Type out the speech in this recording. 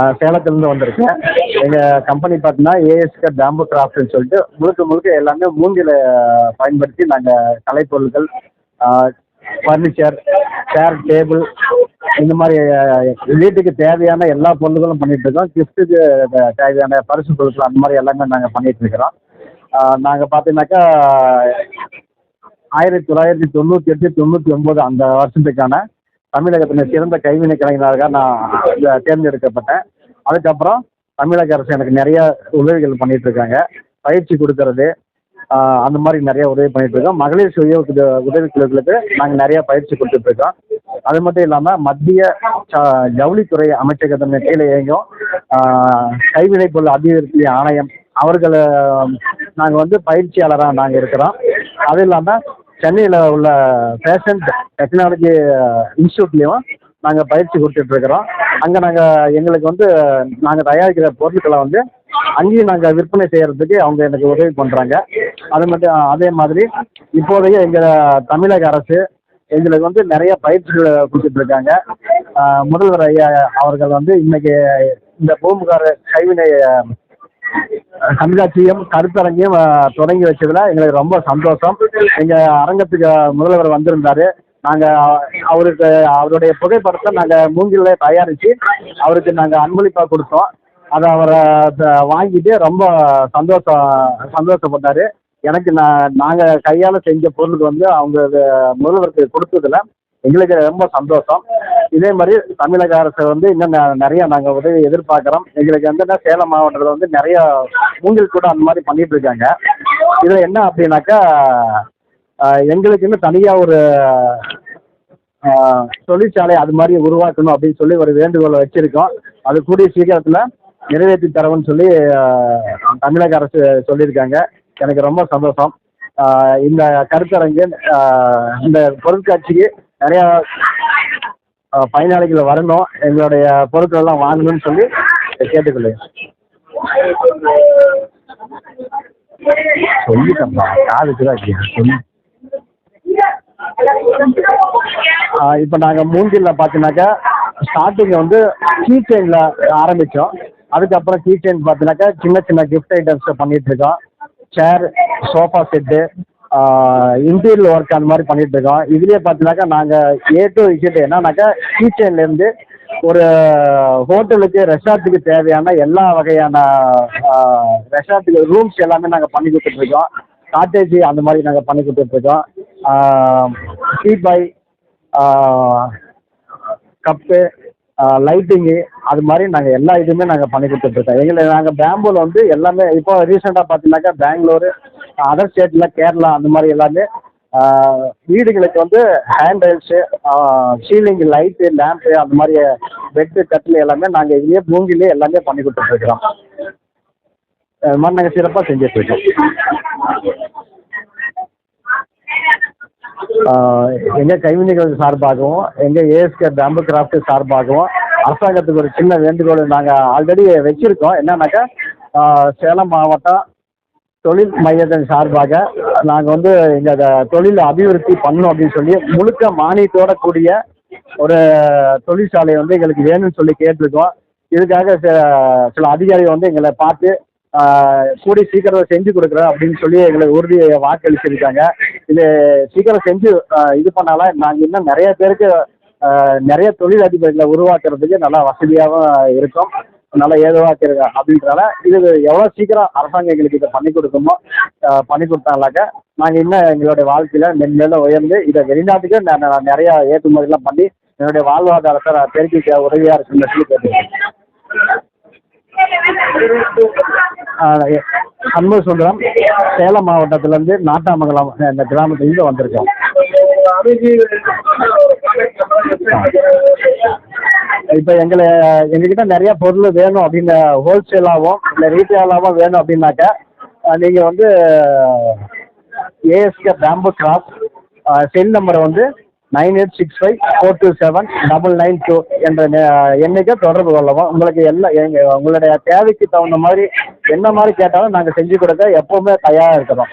நான் சேலத்துலேருந்து வந்திருக்கேன். எங்கள் கம்பெனி பார்த்தீங்கன்னா ஏஎஸ்கே பேம்பு கிராஃப்ட்னு சொல்லிட்டு முழுக்க முழுக்க எல்லாமே மூங்கில பயன்படுத்தி நாங்கள் கலைப்பொருட்கள் ஃபர்னிச்சர் சேர் டேபிள் இந்த மாதிரி வீட்டுக்கு தேவையான எல்லா பொருட்களும் பண்ணிட்டு இருக்கோம். கிஃப்ட்டுக்கு தேவையான பரிசு பொருட்கள் அந்த மாதிரி எல்லாமே நாங்கள் பண்ணிட்டு இருக்கிறோம். நாங்கள் பார்த்தீங்கன்னாக்கா ஆயிரத்தி தொள்ளாயிரத்தி தொண்ணூற்றி எட்டு தொண்ணூற்றி ஒம்பது அந்த வருஷத்துக்கான தமிழகத்தின் சிறந்த கைவினை கலைஞராக நான் தேர்ந்தெடுக்கப்பட்டேன். அதுக்கப்புறம் தமிழக அரசு எனக்கு நிறைய உதவிகள் பண்ணிட்டு இருக்காங்க பயிற்சி கொடுக்கறது அந்த மாதிரி நிறைய உதவி பண்ணிட்டு இருக்கோம் மகளிர் சுய உதவி குழுக்களுக்கு நாங்கள் நிறைய பயிற்சி கொடுத்துட்டு இருக்கோம் அது மட்டும் இல்லாமல் மத்திய ஜவுளித்துறை அமைச்சகத்தின் கீழே இயங்கும் கைவினை கைவினைப் பொருள் அபிவிருத்தி ஆணையம். அவர்களை நாங்கள் வந்து பயிற்சியாளராக நாங்கள் இருக்கிறோம். அது இல்லாமல் சென்னையில் உள்ள ஃபேஷன் டெக்னாலஜி இன்ஸ்டியூட்லேயும் நாங்கள் பயிற்சி கொடுத்துட்டு இருக்கிறோம். அங்கே நாங்கள் எங்களுக்கு வந்து நாங்கள் தயாரிக்கிற பொருட்களை வந்து அங்கேயும் நாங்கள் விற்பனை செய்கிறதுக்கு அவங்க எனக்கு உதவி பண்ணுறாங்க அது மட்டும் அதே மாதிரி இப்போதைய எங்கள் தமிழக அரசு எங்களுக்கு வந்து நிறைய பயிற்சிகளை கொடுத்துட்டு இருக்காங்க. முதல்வர் ஐயா அவர்கள் வந்து இன்னைக்கு இந்த பூம்புகார் கைவினை கண்காட்சியும் கருத்தரங்கையும் தொடங்கி வச்சதுல எங்களுக்கு ரொம்ப சந்தோஷம். எங்கள் அரங்கத்துக்கு முதல்வர் வந்திருந்தாரு. நாங்கள் அவருக்கு அவருடைய புகைப்படத்தை நாங்கள் மூங்கில தயாரித்து அவருக்கு நாங்கள் அன்பளிப்பாக கொடுத்தோம். அதை அவரை த- வாங்கிட்டு ரொம்ப சந்தோஷம் சந்தோஷப்பட்டார். எனக்கு நான் நாங்கள் கையால் செஞ்ச பொருளுக்கு வந்து அவங்க முதல்வருக்கு கொடுத்ததுல எங்களுக்கு ரொம்ப சந்தோஷம். இதே மாதிரி தமிழக அரசு வந்து இன்னும் நிறைய நாங்கள் உதவி எதிர்பார்க்குறோம். எங்களுக்கு வந்து சேலம் மாவட்டத்தில் வந்து நிறைய மூங்கில் கூட அந்த மாதிரி பண்ணிட்டு இருக்காங்க. இதில் என்ன அப்படின்னாக்கா எங்களுக்கு இன்னும் தனியாக ஒரு தொழிற்சாலை அது மாதிரி உருவாக்கணும் அப்படின்னு சொல்லி ஒரு வேண்டுகோளை வச்சுருக்கோம். அது கூடிய சீக்கிரத்தில் நிறைவேற்றி தரவுன்னு சொல்லி தமிழக அரசு சொல்லியிருக்காங்க. எனக்கு ரொம்ப சந்தோஷம். இந்த கருத்தரங்கு இந்த பொருட்காட்சிக்கு நிறையா பயனாளிகள் வரணும். எங்களுடைய பொருட்கள் எல்லாம் வாங்கணும்னு சொல்லி கேட்டுக்கொள்ளுங்க. சொல்லிட்டேன்ப்பா காதுக்கு தான் சொல்லி. இப்போ நாங்கள் மூங்கிலில் பார்த்தீங்கன்னாக்கா ஸ்டார்டிங் வந்து கீ செயினில் ஆரம்பித்தோம் அதுக்கப்புறம் கீ செயின் பார்த்தீங்கன்னாக்கா சின்ன சின்ன கிஃப்ட் ஐட்டம்ஸ் பண்ணிட்டு இருக்கோம். Chair sofa set interior work அந்த மாதிரி பண்ணிட்டு இருக்கோம். இதுலேயே பார்த்தீங்கன்னாக்கா நாங்கள் ஏ டு இசட் என்னன்னாக்கா கீ ஒரு ஹோட்டலுக்கு ரெசார்ட்டுக்கு தேவையான எல்லா வகையான ரெசார்ட்டுக்கு ரூம்ஸ் எல்லாமே நாங்கள் பண்ணி கொடுத்துட்ருக்கோம் காட்டேஜ் அந்த மாதிரி நாங்கள் பண்ணி கொடுத்துட்ருக்கோம் பை கப்பு லைட்டிங்கு அது மாதிரி நாங்கள் எல்லா இதுவுமே நாங்கள் பண்ணி கொடுத்துட்ருக்கோம் எங்களை நாங்கள் பேம்பூவில் வந்து எல்லாமே இப்போ ரீசெண்டாக பார்த்தீங்கன்னாக்கா பெங்களூரு அதர் ஸ்டேட்டில் கேரளா அந்த மாதிரி எல்லாமே வீடுகளுக்கு வந்து hand rails ceiling light lamp அந்த மாதிரி பெட்டு கட்டில் எல்லாமே நாங்கள் இதுலேயே மூங்கிலே எல்லாமே பண்ணி கொடுத்துட்ருக்குறோம். அது மாதிரி நாங்கள் சிறப்பாக செஞ்சிட்ருக்கோம். எங்கள் கைவினைகள் சார்பாகவும் எங்கள் ஏஎஸ்கே பேம்பு கிராஃப்ட் சார்பாகவும் அரசாங்கத்துக்கு ஒரு சின்ன வேண்டுகோள் நாங்கள் ஆல்ரெடி வச்சுருக்கோம். என்னன்னாக்கா சேலம் மாவட்டம் தொழில் மையத்தின் சார்பாக நாங்கள் வந்து எங்கள் தொழில் அபிவிருத்தி பண்ணணும் அப்படின்னு சொல்லி முழுக்க மானியத்தோட கூடிய ஒரு தொழிற்சாலை வந்து எங்களுக்கு வேணும்னு சொல்லி கேட்டிருக்கோம். இதுக்காக சில சில அதிகாரிகள் வந்து எங்களை பார்த்து கூடி சீக்கிரம் செஞ்சு கொடுக்குறேன் அப்படின்னு சொல்லி எங்களுக்கு உறுதி வாக்களிச்சிருக்காங்க. இது சீக்கிரம் செஞ்சு இது பண்ணாலும் நாங்கள் இன்னும் நிறைய பேருக்கு நிறைய தொழில் அதிபர்களை உருவாக்குறதுக்கு நல்லா வசதியாகவும் இருக்கும். நல்லா ஏதுவாக இருக்கு அப்படின்றனால இது எவ்வளோ சீக்கிரம் அரசாங்கம் எங்களுக்கு இதை பண்ணி கொடுக்குமோ பண்ணி கொடுத்தாங்களாக்க நாங்கள் இன்னும் எங்களுடைய வாழ்க்கையில் மென்மேலும் உயர்ந்து இதை வெளிநாட்டுக்கு நான் நிறையா ஏற்றுமதிலாம் பண்ணி என்னுடைய வாழ்வாதாரத்தை நான் பெருக்கிக்க உதவியாக இருக்குன்னு சொல்லி கேட்டுக்கிறேன். அன்பு சுந்தரம் சேலம் மாவட்டத்திலேருந்து நாட்டாமங்கலம் இந்த கிராமத்துலேருந்து வந்திருக்கோம். இப்போ எங்களை எங்ககிட்ட நிறைய பொருள் வேணும் அப்படின்னு ஹோல்சேலாகவும் இல்லை ரீட்டெயிலாகவும் வேணும் அப்படின்னாக்க நீங்கள் வந்து ஏஎஸ்கே பேம்பு கிராஃப்ட் செல் நம்பரை வந்து nine eight six five four two seven double nine two என்ற எண்ணிக்கை எண்ணுக்கு தொடர்பு கொள்ளவும். உங்களுக்கு எல்லா எங்கள் உங்களுடைய தேவைக்கு தகுந்த மாதிரி என்ன மாதிரி கேட்டாலும் நாங்கள் செஞ்சு கொடுக்க எப்போவுமே தயாராக இருக்கிறோம்.